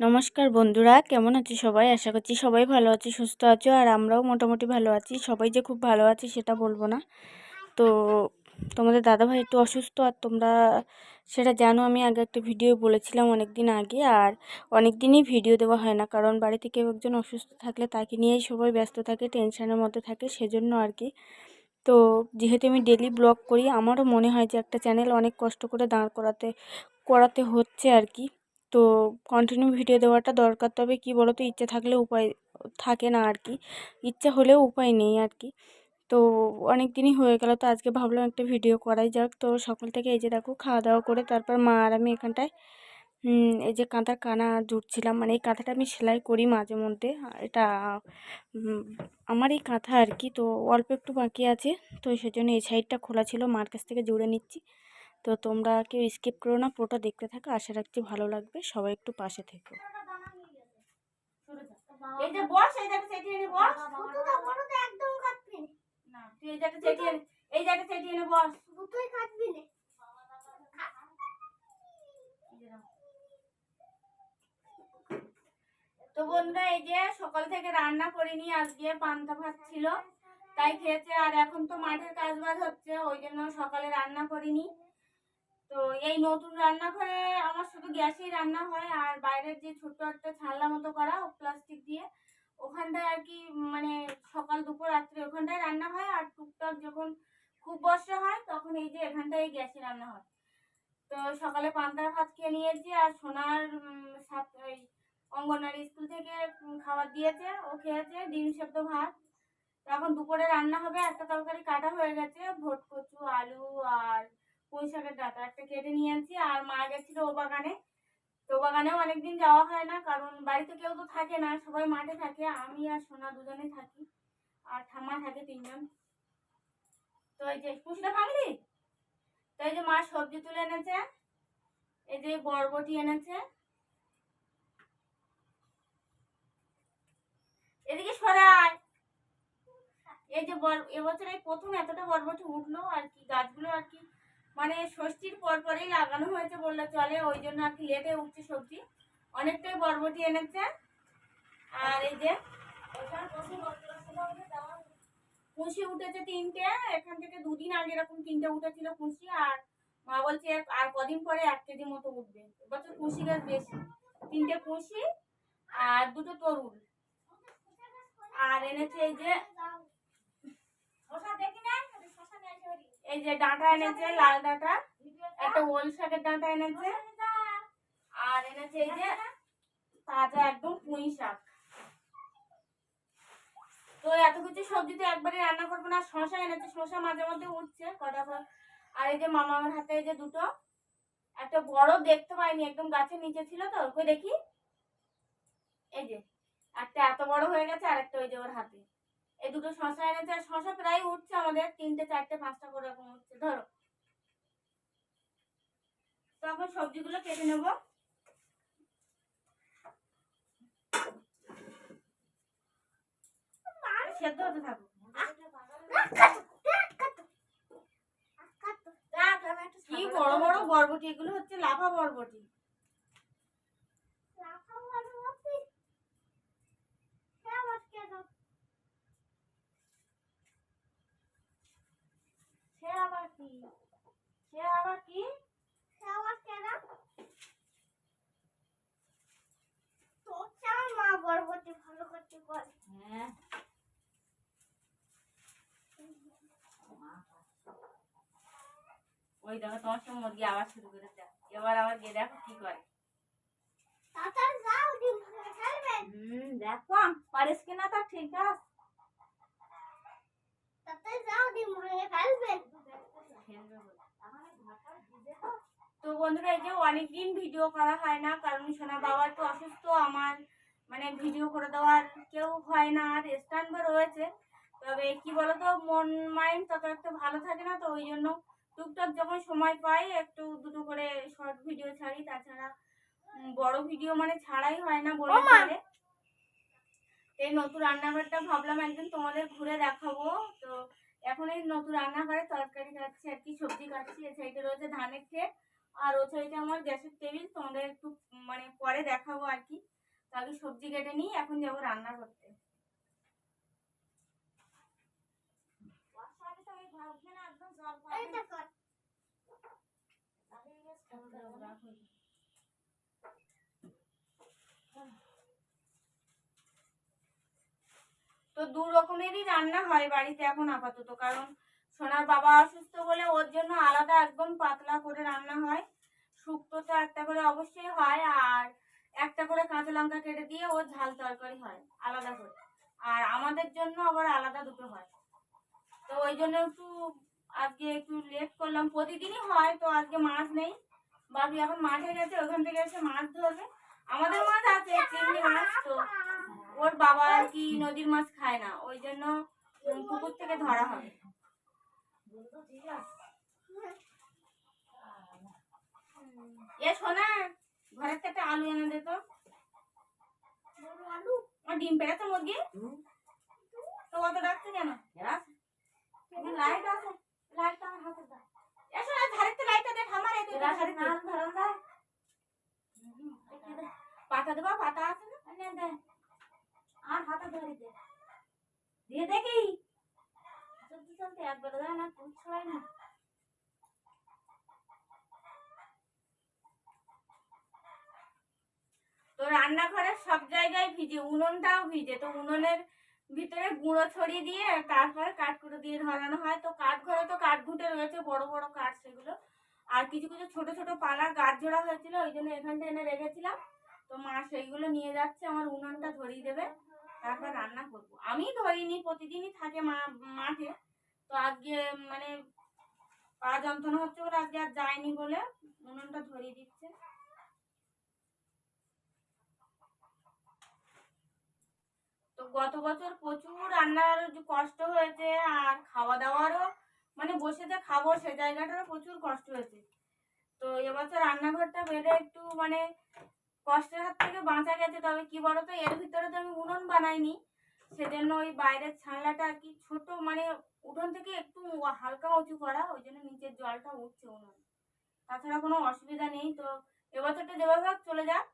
নমস্কার বন্ধুরা, কেমন আছো সবাই? আশা করছি সবাই ভালো আছে, সুস্থ আছো, আর আমরাও মোটামুটি ভালো আছি। সবাই যে খুব ভালো আছি সেটা বলব না। তো তোমাদের দাদাভাই একটু অসুস্থ, আর তোমরা সেটা জানো, আমি আগে একটা ভিডিও বলেছিলাম অনেক দিন আগে, আর অনেক দিনই ভিডিও দেওয়া হয় না। কারণ বাড়িতে কেউ একজন অসুস্থ থাকলে তাকে নিয়েই সবাই ব্যস্ত থাকে, টেনশনের মধ্যে থাকে, সেজন্য আর কি। তো যেহেতু আমি ডেলি ব্লগ করি, আমারও মনে হয় যে একটা চ্যানেল অনেক কষ্ট করে দাঁড় করাতে করাতে হচ্ছে আর কি। তো কন্টিনিউ ভিডিও দেওয়াটা দরকার। তবে কি বলো তো ইচ্ছে থাকলে উপায় থাকে না আর কি। ইচ্ছা হলেও উপায় নেই আর কি। তো অনেক দিনই হয়ে গেল, তো আজকে ভাবলাম একটা ভিডিও করাই যাক। তো সকাল থেকে এই যে দেখো, খাওয়া দাওয়া করে তারপর মা আর আমি এখানটায় এই যে কাঁথার কানা জুটছিলাম মানে এই কাঁথাটা আমি সেলাই করি মাঝে মধ্যে। এটা আমার এই কাঁথা আর কি। তো অল্প একটু বাকি আছে। তো সেজন্য এই সাইডটা খোলা ছিল। মার কাছ থেকে জুড়ে নিচ্ছি। তো তোমরা কেউ স্কিপ করো না পুরোটা দেখতে থাকো। আশা রাখছি ভালো লাগবে। সবাই একটু পাশে থেকো। এই যে বস এই জায়গাটা চেটিয়ে নে বস। দুটোটা বড়টা একদম কাটবি না। না তুই এই চেটিয়ে এই জায়গাটা চেটিয়ে নে বস। দুটোই কাটবি না। তো বন্ধুরা এই যে সকাল থেকে রান্না করিনি আজকে পান্তা ভাত ছিল তাই খেয়েছে। আর এখন তো মাঠের কাজ বাজ হচ্ছে ওই জন্য সকালে রান্না করিনি। তো এই নতুন রান্নাঘরে আমার শুধু গ্যাসেই রান্না হয় আর বাইরের যে ছোট্ট একটা ছানলা মতো করা প্লাস্টিক দিয়ে, ওখানটায় আর কি মানে সকাল দুপুর রাত্রে ওখানটায় রান্না হয় আর টুকটাক যখন খুব বর্ষা হয় তখন এই যে এখানটায় গ্যাসে রান্না হয়। তো সকালে পান্তা ভাত খেয়ে নিয়েছি আর সোনার ওই অঙ্গনওয়াড়ি স্কুল থেকে খাবার দিয়েছে, ও খেয়েছে ডিম সেদ্ধ ভাত। এখন দুপুরে রান্না হবে, একটা তরকারি কাটা হয়ে গেছে, ভোট কচু, আলু আর পুঁই শাকের ডাটা একটা কেটে নিয়ে আনছি, আর মা গেছিল ও বাগানে। তো বাগানেও অনেকদিন যাওয়া হয় না, কারণ বাড়িতে কেউ তো থাকে না, সবাই মাঠে থাকে, আমি আর সোনা দুজনে থাকি, আর ঠাম্মা থাকে তিনজন। তো এই যে পুষটা ভাঙলি তো এই যে মা সবজি তুলে এনেছে, এই যে বরবটি এনেছে। এদিকে সরাই এই যে এবছর এই প্রথম এতটা বরবটি উঠল, আর কি গাছগুলো আর কি মানে ষষ্ঠীর পর পরেই লাগানো হয়েছে বললে চলে, ওই জন্য আর কি লেটে উঠছে সবজি। অনেকটাই বরবটি এনেছে। আর এই যে কুশি উঠেছে তিনটে, এখান থেকে দুদিন আগে এরকম তিনটে উঠেছিল কুশি, আর মা বলছে আর কদিন পরে এক কেজি মতো উঠবে। এবছর কুশি গাছ বেশি। তিনটে কুশি আর দুটো তরুণ আর এনেছে এই যে এই যে ডাঁটা এনেছে, লাল ডাঁটা, একটা ওল শাকের ডাঁটা এনেছে। আর এনেছে এই যে তাজা একদম পুঁই শাক। তো এত কিছু সবজি তো একবারে রান্না করব না শশা এনেছে শশা মাঝে মধ্যে উঠছে, কটা। আর এই যে মামার হাতে এই যে দুটো, একটা বড় দেখতে পাইনি, একদম গাছের নিচে ছিল তো ওই দেখি। এই যে, একটা এত বড় হয়ে গেছে আর একটা ওই যে ওর হাতে। এই দুটো শশা এনেছে, আর শশা প্রায় উঠছে আমাদের তিনটে, চারটে, পাঁচটা করে এরকম উঠছে, ধরো। তখন সবজিগুলো কেটে নেব। সেদ্ধ হতে কি বড় বড় বরবটি, এগুলো হচ্ছে লাফা বরবটি সে আবার কি? সে আবার কি মা বরবটি ভালো করতে বল। হ্যাঁ। ওই দেখো তোমার সঙ্গে মুরগি আবার শুরু করেছে। এবার আবার গিয়ে দেখো কি করে। তাড়াতাড়ি যাও ডিম ভেঙে ফেলবেন হুম দেখো পারিস কিনা তা ঠিক আছে। তাড়াতাড়ি যাও ডিম ভেঙে ফেলবেন তো বন্ধুরা এই যে অনেকদিন ভিডিও করা হয় না কারণ সোনা বাবা একটু অসুস্থ আমার মানে ভিডিও করে দেওয়ার কেউ হয় না আর স্ট্যান্ড রয়েছে। তবে কি বলতো মন মাইন্ড তত একটা ভালো থাকে না তো ওই জন্য টুকটাক যখন সময় পাই একটু দুটো করে শর্ট ভিডিও ছাড়ি। তাছাড়া বড় ভিডিও মানে ছাড়াই হয় না বলে চলে। এই নতুন রান্নাঘরটা ভাবলাম একদিন তোমাদের ঘুরে দেখাবো। তো এখন এই নতুন রান্নাঘরে তরকারি কাটছি আর কি সবজি কাটছি এ সাইডে রয়েছে ধানের ক্ষেত। আর ও সাইডে আমার গ্যাসের টেবিল তোমাদের একটু মানে পরে দেখাবো আর কি। আগে সবজি কেটে নিই এখন যাব রান্না করতে তো দু রকমেরই রান্না হয় বাড়িতে এখন আপাতত কারণ সোনার বাবা অসুস্থ বলে ওর জন্য আলাদা একদম পাতলা করে রান্না হয়। শুক্তো তো একটা করে অবশ্যই হয় আর একটা করে কাঁচা লঙ্কা কেটে দিয়ে ওর ঝাল তরকারি হয়, আলাদা করে। আর আমাদের জন্য আবার আলাদা দুটো হয়। তো ওই জন্য একটু আজকে একটু লেট করলাম। প্রতিদিনই হয়, তো আজকে মাছ নেই। বাকি এখন মাঠে গেছে, ওখান থেকে এসে মাছ ধরবে। আমাদের মাছ আছে, চিংড়ি মাছ তো। ওর বাবা আর কি নদীর মাছ খায় না, ওই জন্য পুকুর থেকে ধরা হবে এ শোনা ঘরের থেকে আলু এনে দে তো আলু আর ডিম পেড়েছে মুরগি তো অত ডাকছে কেন লাইট আছে লাইট আমার হাতে দাও এসো না ধারেতে লাইটটা দে ঠামার এই ধারেতে পাতা দেবা পাতা আছে না নে দে আর হাতে ধরে দে দিয়ে দেখি না তুই না। তো রান্নাঘরের সব জায়গায় ভিজে, উনুনটাও ভিজে। তো উনুনের ভিতরে গুঁড়ো ছড়িয়ে দিয়ে তারপরে কাঠকুটো দিয়ে ধরানো হয়। তো কাঠ ঘরে তো কাঠ ঘুটে রয়েছে, বড় বড় কাঠ সেগুলো। আর কিছু কিছু ছোট ছোট পালা গাছ জোড়া হয়েছিল, ওই জন্য এখানটা এনে রেখেছিলাম। তো মা সেইগুলো নিয়ে যাচ্ছে, আমার উনুনটা ধরিয়ে দেবে। তারপর রান্না করব। আমি ধরিনি, প্রতিদিনই থাকে মা, মাঠে। তো আজকে মানে পা যন্ত্রণা হচ্ছে বলে আজকে আর যায়নি বলে উনুনটা ধরিয়ে দিচ্ছে। তো গত বছর প্রচুর রান্নার কষ্ট হয়েছে আর খাওয়া দাওয়ারও মানে বসে যে খাব সে জায়গাটারও প্রচুর কষ্ট হয়েছে। তো এবছর রান্নাঘরটা বেড়ে একটু মানে কষ্টের হাত থেকে বাঁচা গেছে। তবে কি বলতো, এর ভিতরে তো আমি উনুন বানাইনি। সেজন্য ওই বাইরের ছানলাটা আর কি ছোট মানে উঠোন থেকে একটু হালকা উঁচু করা, ওই জন্য নিচের জলটা উঠছে উনুন। তাছাড়া কোনো অসুবিধা নেই। তো এবছরটা যেভাবে চলে যাক।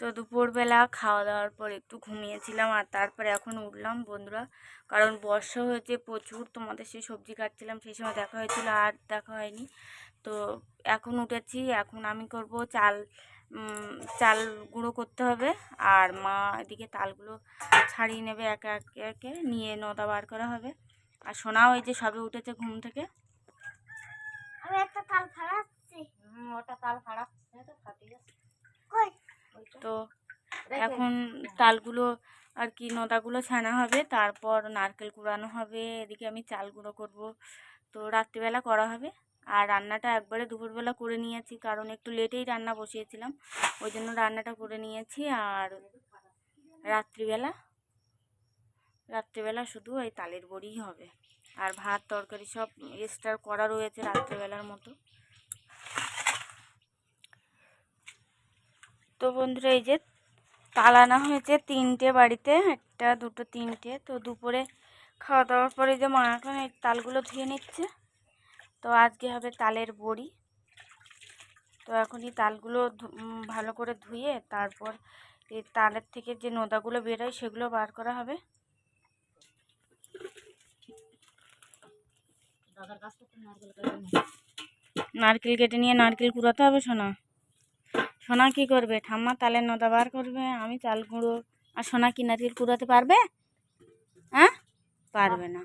তো দুপুরবেলা খাওয়া দাওয়ার পর একটু ঘুমিয়েছিলাম আর তারপরে এখন উঠলাম বন্ধুরা। কারণ বর্ষা হয়েছে প্রচুর তোমাদের সেই সবজি কাটছিলাম সেই সময় দেখা হয়েছিল আর দেখা হয়নি। তো এখন উঠেছি এখন আমি করব চাল চাল গুঁড়ো করতে হবে আর মা এদিকে তালগুলো ছাড়িয়ে নেবে একে একে একে নিয়ে নদা বার করা হবে। আর সোনাও এই যে সবে উঠেছে ঘুম থেকে। একটা তাল ফাড়াচ্ছি। ওটা তাল ফাড়াচ্ছে তো ফাটিয়ে কই? তো এখন তালগুলো আর কি নোদাগুলো ছানা হবে তারপর নারকেল কুড়ানো হবে এদিকে আমি চাল গুঁড়ো করব। তো রাত্রিবেলা করা হবে। আর রান্নাটা একবারে দুপুরবেলা করে নিয়েছি কারণ একটু লেটেই রান্না বসিয়েছিলাম। ওই জন্য রান্নাটা করে নিয়েছি। আর রাত্রিবেলা রাত্রিবেলা শুধু এই তালের বড়িই হবে। আর ভাত তরকারি সব এক্সট্রা করা রয়েছে রাত্রিবেলার মতো। তো বন্ধুরা এই যে তাল আনা হয়েছে তিনটে বাড়িতে, একটা, দুটো, তিনটে। তো দুপুরে খাওয়া দাওয়ার পরে যে মা এখন এই তালগুলো ধুয়ে নিচ্ছে। তো আজকে হবে তালের বড়ি। তো এখন এই তালগুলো ভালো করে ধুয়ে তারপর এই তালের থেকে যে নোদাগুলো বেরোয় সেগুলো বার করা হবে। নারকেল কেটে নিয়ে নারকেল কুড়াতে হবে সোনা। সোনা কি করবে? ঠাম্মা তালের নদা বার করবে আমি চাল গুঁড়ো আর সোনা কি নারকেল কুড়াতে পারবে? হ্যাঁ পারবে না।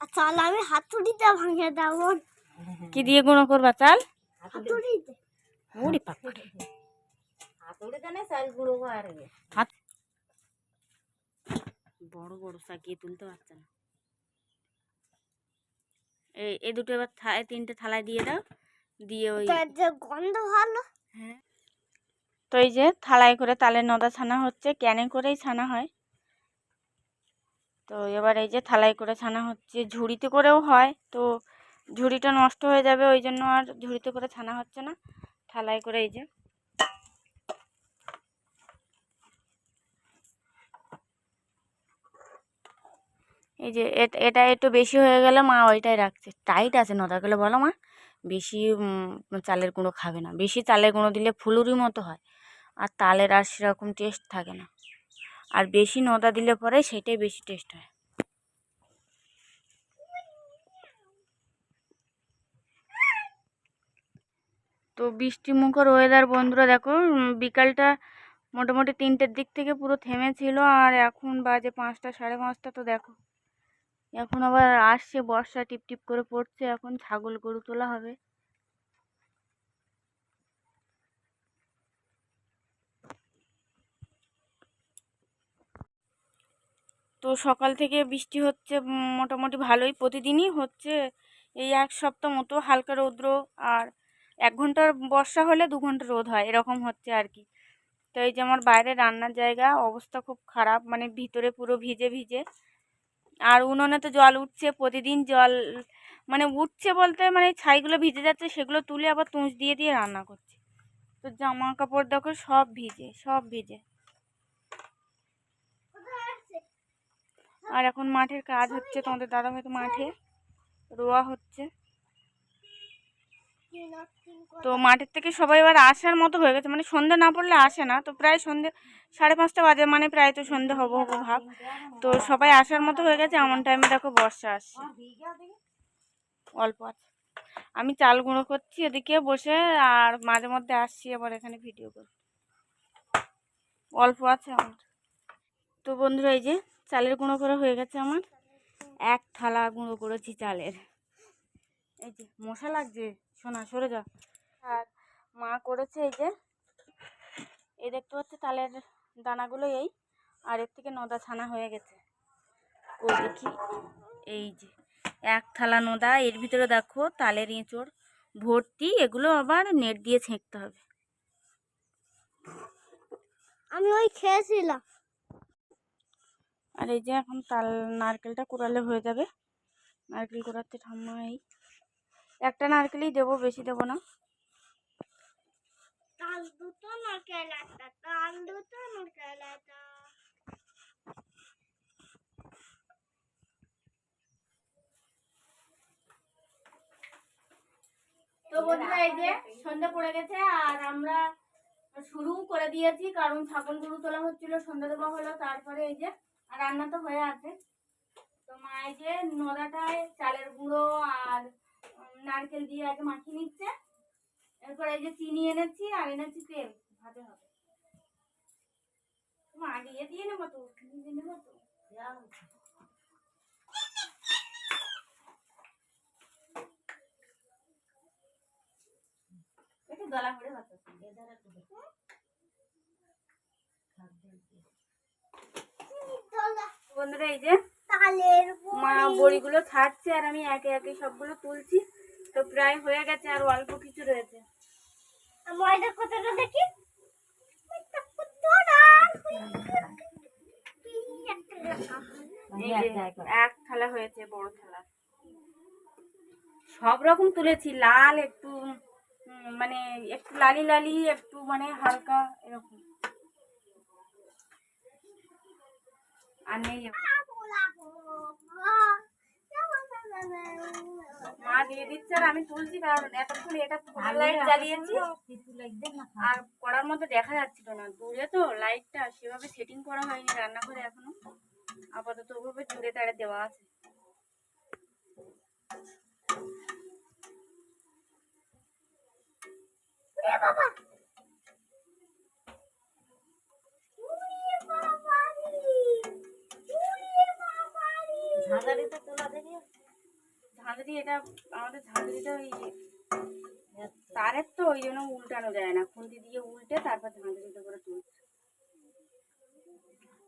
আর চাল আমি হাতুড়িতে ভাঙে দেবো। কি দিয়ে গুঁড়ো করবা চাল? হাতুড়িতে। ওরে পাপড়ে। হাত বড় বড় সাকিয়ে তুলতে পারছে না। এই এই দুটো এবার থা- তিনটে থালায় দিয়ে দাও। দিয়ে ওই গন্ধ ভালো। হ্যাঁ। তো এই যে থালায় করে তালের নদা ছানা হচ্ছে, ক্যানে করেই ছানা হয়। তো এবার এই যে থালায় করে ছানা হচ্ছে, ঝুড়িতে করেও হয়। তো ঝুড়িটা নষ্ট হয়ে যাবে, ওই জন্য আর ঝুড়িতে করে ছানা হচ্ছে না। থালায় করে এই যে। এই যে এট- একটু বেশি হয়ে গেলে মা ওইটাই রাখছে। টাইট আছে নদাগুলো, বলো মা। বেশি চালের গুঁড়ো খাবে না। বেশি চালের গুঁড়ো দিলে ফুলুরি মতো হয়। আর তালের আর সেরকম টেস্ট থাকে না। আর বেশি নদা দিলে পরে সেটাই বেশি টেস্ট হয়। তো বৃষ্টি মুখর ওয়েদার বন্ধুরা দেখো বিকালটা মোটামুটি তিনটের দিক থেকে পুরো থেমেছিল আর এখন বাজে পাঁচটা, সাড়ে পাঁচটা তো দেখো। এখন আবার আসছে, বর্ষা টিপ টিপ করে পড়ছে, এখন ছাগল গরু তোলা হবে। তো সকাল থেকে বৃষ্টি হচ্ছে মোটামুটি ভালোই। প্রতিদিনই হচ্ছে এই এক সপ্তাহ মতো হালকা রৌদ্র আর এক ঘণ্টার বর্ষা হলে দু ঘণ্টা রোদ হয়, এরকম হচ্ছে আর কি। তো এই যে আমার বাইরে রান্নার জায়গা, অবস্থা খুব খারাপ মানে ভিতরে পুরো ভিজে ভিজে। আর উনুনে তো জল উঠছে, প্রতিদিন জল মানে উঠছে বলতে মানে ছাইগুলো ভিজে যাচ্ছে, সেগুলো তুলে আবার তুষ দিয়ে দিয়ে রান্না করছে। তো জামা কাপড় দেখো সব ভিজে সব ভিজে। আর এখন মাঠের কাজ হচ্ছে, তোমাদের দাদা ভাই তো মাঠে, রোয়া হচ্ছে। তো মাঠের থেকে সবাই এবার আসার মতো হয়ে গেছে মানে সন্ধে না পড়লে আসে না, তো প্রায় সন্ধে সাড়ে পাঁচটা বাজে মানে প্রায় তো সন্ধে হব হব ভাব। তো সবাই আসার মতো হয়ে গেছে, এমন টাইমে দেখো বর্ষা আসছে। অল্প আছে। আমি চাল গুঁড়ো করছি এদিকে বসে, আর মাঝে মধ্যে আসছি আবার এখানে ভিডিও করছি অল্প আছে আমার তো বন্ধুরা, এই যে চালের গুঁড়ো করে হয়ে গেছে আমার। এক থালা গুঁড়ো করেছি চালের। এই যে, মশা লাগছে। সোনা, সরে যা। আর মা করেছে এই যে, এই দেখতে পাচ্ছে তালের দানাগুলো এই, আর এর থেকে নদা ছানা হয়ে গেছে। ও দেখি, এই যে, এক থালা নোদা। এর ভিতরে দেখো তালের এঁচড়, ভর্তি। এগুলো আবার নেট দিয়ে ছেঁকতে হবে। আমি ওই খেয়েছিলাম। আর এই যে এখন তাল নারকেলটা কুড়ালে হয়ে যাবে। নারকেল কুড়াতে ঠাম্মা এই একটা নারকেলই দেবো, বেশি দেবো না। তাল দুটো নারকেল একটা, তাল দুটো নারকেল তো বন্ধুরা, এই যে সন্ধ্যা পড়ে গেছে আর আমরা শুরু করে দিয়েছি, কারণ ছাগল গরু তোলা হচ্ছিল, সন্ধ্যা দেওয়া হলো, তারপরে এই যে আর রান্না তো হয়ে আছে। তো মা এই যে নদাটায় চালের গুঁড়ো আর নারকেল দিয়ে আগে মাখিয়ে নিচ্ছে। এরপর এই যে চিনি এনেছি আর এনেছি তেল, ভাজা হবে। মা, আগে ইয়ে দিয়ে নেব তো দিয়ে নেব তো। একটু গলা করে ভাত বন্ধুরা এই যে মা বড়িগুলো ছাড়ছে আর আমি একে একে সবগুলো তুলছি। তো প্রায় হয়ে গেছে আর অল্প কিছু রয়েছে। ময়দা কতটা দেখি? এক থালা। হয়েছে বড় থালা। সব রকম তুলেছি লাল একটু মানে একটু লালি লালি একটু মানে হালকা এরকম। আর নেই মা দিয়ে দিচ্ছে আর আমি তুলছি কারণ এতক্ষণ এটা লাইট জ্বালিয়েছি। আর করার মতো দেখা যাচ্ছিল না। দূরে তো লাইটটা সেভাবে সেটিং করা হয়নি রান্নাঘরে এখনও। আপাতত ওভাবে জুড়ে তাড়ে দেওয়া আছে। বাবা! ঝাঁঝারিতে তোলা দেখি ঝাঁঝরি এটা আমাদের ঝাঁঝরিটা ওই তারের তো ওই জন্য উল্টানো যায় না। খুন্তি দিয়ে উল্টে তারপর ঝাঁঝরিতে করে তুলছে।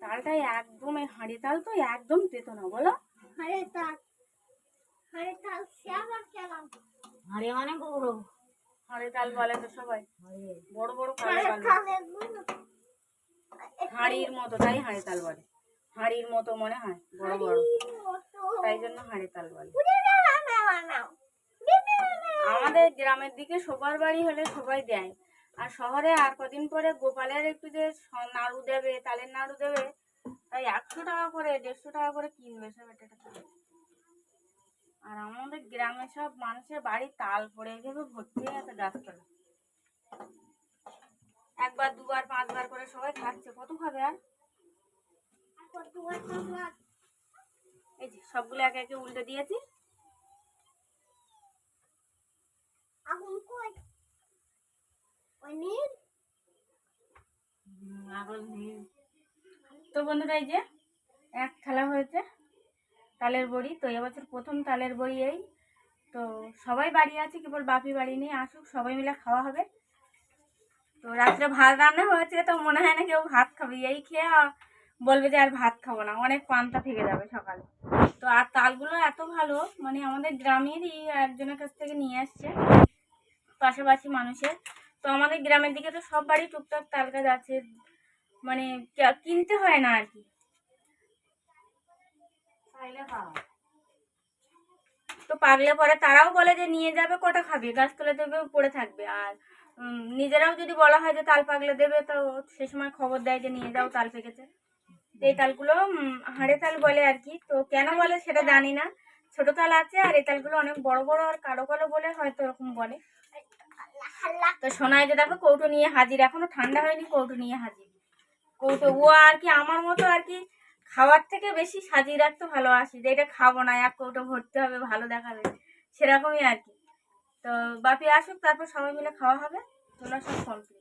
তালটাই একদম এই হাঁড়ি তাল তো একদম তেতো না বলো। তার সে আবার কেমন? হাড়ি মানে বড়। হাঁড়ি তাল বলে তো সবাই। বড় বড় হাঁড়ির মতো তাই হাঁড়ি তাল বলে। হাঁড়ির মতো মনে হয়, বড় বড়। তাই জন্য হাঁড়ি তাল বলে আমাদের গ্রামের দিকে সবার বাড়ি হলে সবাই দেয়। আর শহরে আর কদিন পরে গোপালের একটু যে নাড়ু দেবে, তালের নাড়ু দেবে, তাই একশো টাকা করে, দেড়শো টাকা করে কিনবে সব এটা আর আমাদের গ্রামে সব মানুষের বাড়ি তাল পড়ে গেছে ভর্তি হয়ে গেছে গাছতলা একবার, দুবার, পাঁচবার করে সবাই খাচ্ছে। কত খাবে আর? এই যে সবগুলো একে একে উল্টে দিয়েছি। তো বন্ধুরা এই যে এক থালা হয়েছে তালের বড়ি। তো এবছর প্রথম তালের বড়ি এই। তো সবাই বাড়ি আছে কেবল বাপি বাড়ি নেই আসুক সবাই মিলে খাওয়া হবে। তো রাত্রে ভাত রান্না হয়েছে তো মনে হয় না কেউ ভাত খাবে। এই খেয়ে বলবে যে আর ভাত খাব না অনেক পান্তা থেকে যাবে সকালে। তো আর তালগুলো এত ভালো মানে আমাদের গ্রামেরই একজনের কাছ থেকে নিয়ে আসছে পাশাপাশি মানুষের। তো আমাদের গ্রামের দিকে তো সব বাড়ি টুকটাক তাল গাছ আছে মানে কিনতে হয় না আর কি। তো পাগলে পরে তারাও বলে যে নিয়ে যাবে কটা খাবে? গাছ গাছতলা দেবে পড়ে থাকবে। আর নিজেরাও যদি বলা হয় যে তাল পাগলে দেবে তো সে সময় খবর দেয় যে নিয়ে যাও তাল পেকেছে। এই তালগুলো হাড়ে তাল বলে আর কি। তো কেন বলে সেটা জানি না। ছোট তাল আছে আর এই তালগুলো অনেক বড় বড় আর কালো কালো বলে হয়তো এরকম বলে। তো সোনাই যে দেখো কৌটো নিয়ে হাজির, এখনও ঠান্ডা হয়নি, কৌটো নিয়ে হাজির। কৌটো, ও আর কি আমার মতো আর কি খাওয়ার থেকে বেশি সাজিয়ে রাখতে ভালো ভালোবাসি। যে এটা খাব না, এক কৌটো ভরতে হবে, ভালো দেখাবে। সেরকমই আর কি। তো বাপি আসুক, তারপর সবাই মিলে খাওয়া হবে। তোলা সব কমপ্লিট